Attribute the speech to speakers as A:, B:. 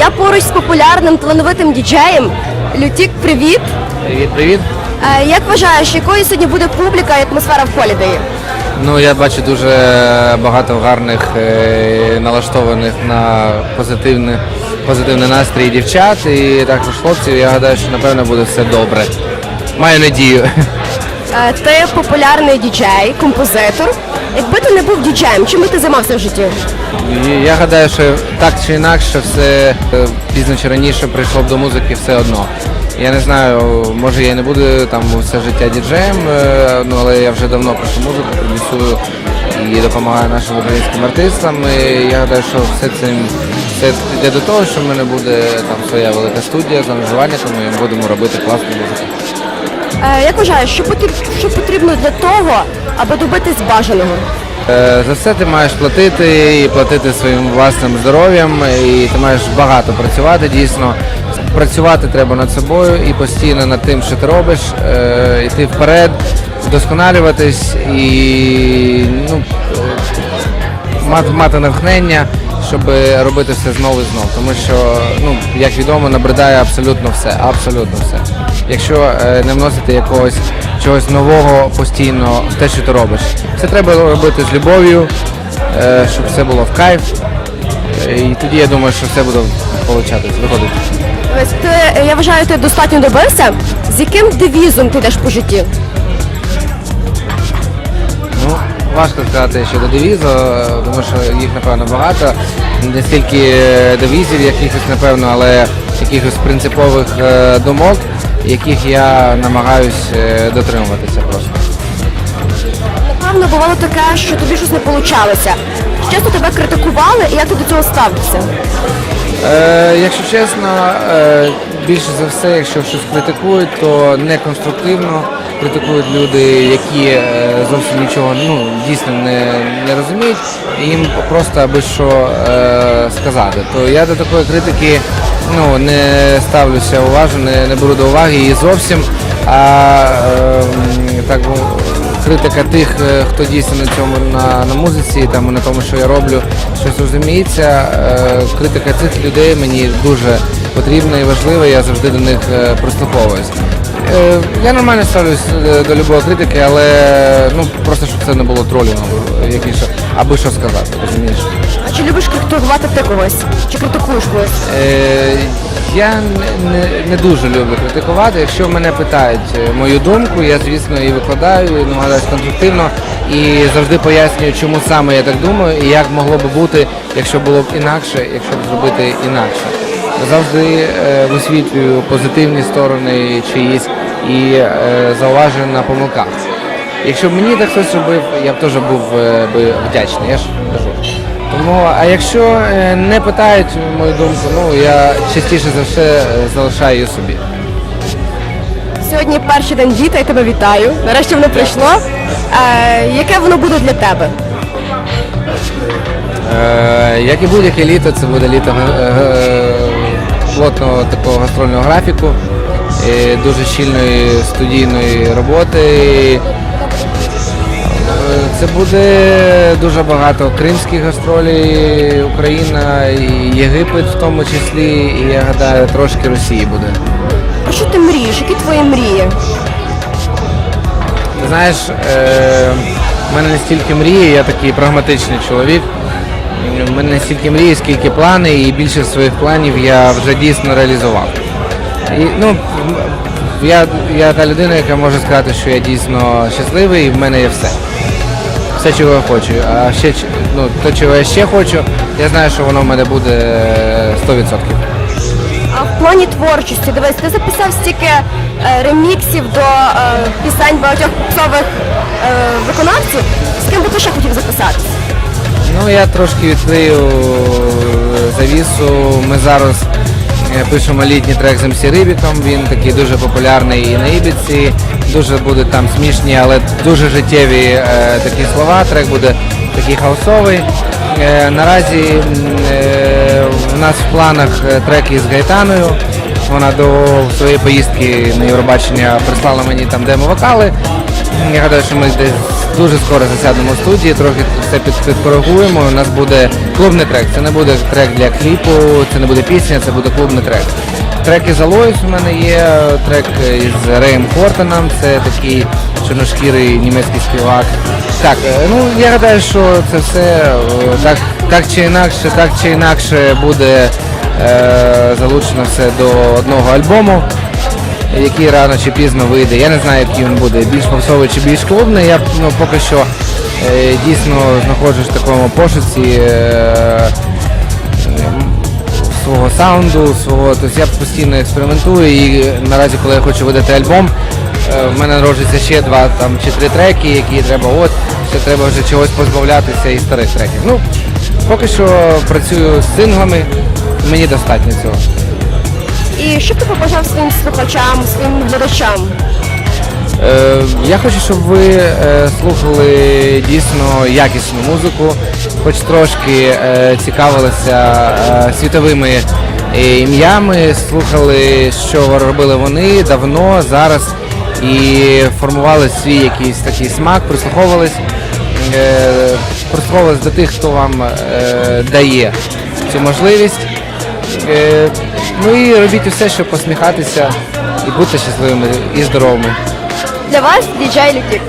A: Я поруч з популярним талановитим діджеєм. Лютік, привіт!
B: Привіт, привіт.
A: Е, Як вважаєш, якою сьогодні буде публіка і атмосфера в Холідеї?
B: Ну я бачу дуже багато гарних е, налаштованих на позитивний, позитивний настрій дівчат і також хлопців. Я гадаю, що напевно буде все добре. Маю надію.
A: Е, Ти популярний діджей, композитор. Якби ти не був діджеєм, чим би ти займався в житті?
B: Я гадаю, що так чи інакше, все е, пізно чи раніше прийшло б до музики все одно. Я не знаю, може я і не буду там все життя діджеєм, е, ну але я вже давно пишу музику, продюсую і допомагаю нашим українським артистам. І я гадаю, що все це все йде до того, що в мене буде там своя велика студія з аранжувальниками, і ми будемо робити класну музику.
A: Е, Як вважаєш, що потрібно, для того, аби добитись бажаного?
B: Е, За все ти маєш платити і платити своїм власним здоров'ям, і ти маєш багато працювати дійсно. Працювати треба над собою і постійно над тим, що ти робиш, е, йти вперед, вдосконалюватись і ну, е, мати натхнення, щоб робити все знову і знову. Тому що, ну, як відомо, набридає абсолютно все. Абсолютно все. Якщо е, не вносити якогось чогось нового постійно в те, що ти робиш. Це треба робити з любов'ю, е, щоб все було в кайф. Е, І тоді я думаю, що все буде получатись, виходити.
A: Ти, я вважаю, ти достатньо добився. З яким девізом ти йдеш по житті?
B: Важко сказати щодо девізу, тому що їх, напевно, багато. Не стільки е, девізів якихось, напевно, але якихось принципових е, думок, яких я намагаюсь е, дотримуватися просто.
A: Напевно, бувало таке, що тобі щось не вийшло. Часто тебе критикували, і як ти до цього ставишся?
B: Е, якщо чесно, е, більше за все, якщо щось критикують, то не конструктивно критикують люди, які е, зовсім нічого ну, дійсно не, не розуміють, їм просто аби що е, сказати. То я до такої критики ну, не ставлюся уважно, не, не беру до уваги її зовсім. А е, так критика тих, е, хто дійсно на цьому на, на музиці, там на тому, що я роблю, щось розуміється. Е, Критика цих людей мені дуже потрібна і важлива. Я завжди до них е, прислуховуюсь. Е, Я нормально ставлюсь е, до любої критики, але ну просто щоб це не було тролінгом, якісь, аби що сказати, розумієш.
A: А чи любиш критикувати ти когось? Чи критикуєш когось?
B: Е, Я не, не, не дуже люблю критикувати. Якщо мене питають мою думку, я звісно її викладаю, і намагаюся конструктивно і завжди пояснюю, чому саме я так думаю і як могло би бути, якщо було б інакше, якщо б зробити інакше. Завжди е, висвітлюю позитивні сторони чиїсь і е, зауважую на помилках. Якщо б мені так хтось робив, я б теж був е, би вдячний. Я ж кажу. Тому, а якщо не питають мою думку, ну я частіше за все залишаю її собі.
A: Сьогодні перший день діта, я тебе вітаю. Нарешті воно прийшло. Е, яке воно буде для тебе?
B: Е, як і будь-яке літо, це буде літо е, плотного такого гастрольного графіку, дуже щільної студійної роботи. Е, Це буде дуже багато кримських гастролей, Україна, і Єгипет в тому числі, і я гадаю, трошки Росії буде.
A: Про що ти мрієш? Які твої мрії?
B: Ти знаєш, е, в мене не стільки мрії, я такий прагматичний чоловік. У мене стільки мрії, скільки плани, і більшість своїх планів я вже дійсно реалізував. І, ну, я, я та людина, яка може сказати, що я дійсно щасливий і в мене є все. Все, чого я хочу. А ще ну, то, чого я ще хочу, я знаю, що воно в мене буде е, 100%.
A: А в плані творчості, дивись, ти записав стільки е, реміксів до е, пісень багатьох попсових е, виконавців. З ким би ти ще хотів записатися?
B: Ну, я трошки відкрию е, завісу. Ми зараз е, пишемо літній трек з МС Рибіком. Він такий дуже популярний і на Ібіці. Дуже будуть там смішні, але дуже життєві е, такі слова. Трек буде такий хаосовий. Е, наразі е, в нас в планах е, трек із Гайтаною. Вона до своєї поїздки на Євробачення прислала мені там демо-вокали. Я гадаю, що ми десь дуже скоро засядемо в студії, трохи все під, підкоригуємо. У нас буде клубний трек. Це не буде трек для кліпу, це не буде пісня, це буде клубний трек. Трек із Алоїс у мене є, трек із Реєм Хортоном, це такий чорношкірий німецький співак. Так, е, ну я гадаю, що це все е, так, так чи інакше, так чи інакше буде е, залучено все до одного альбому який рано чи пізно вийде. Я не знаю, який він буде, більш попсовий чи більш клубний. Я ну, поки що е, дійсно знаходжусь в такому пошуці е, свого саунду, свого. Тобто я постійно експериментую і наразі, коли я хочу видати альбом, е, в мене народжується ще два там, чи три треки, які треба от, ще треба вже чогось позбавлятися із старих треків. Ну, поки що працюю з синглами, мені достатньо цього.
A: І що ти побажав своїм слухачам, своїм глядачам?
B: Е, Я хочу, щоб ви е, слухали дійсно якісну музику, хоч трошки е, цікавилися е, світовими е, ім'ями, слухали, що робили вони давно, зараз і формували свій якийсь такий смак, прислуховувались, е, прислуховувались до тих, хто вам е, дає цю можливість. Е, Ну і робіть усе, щоб посміхатися і бути щасливими і здоровими.
A: Для вас діджей Лютік.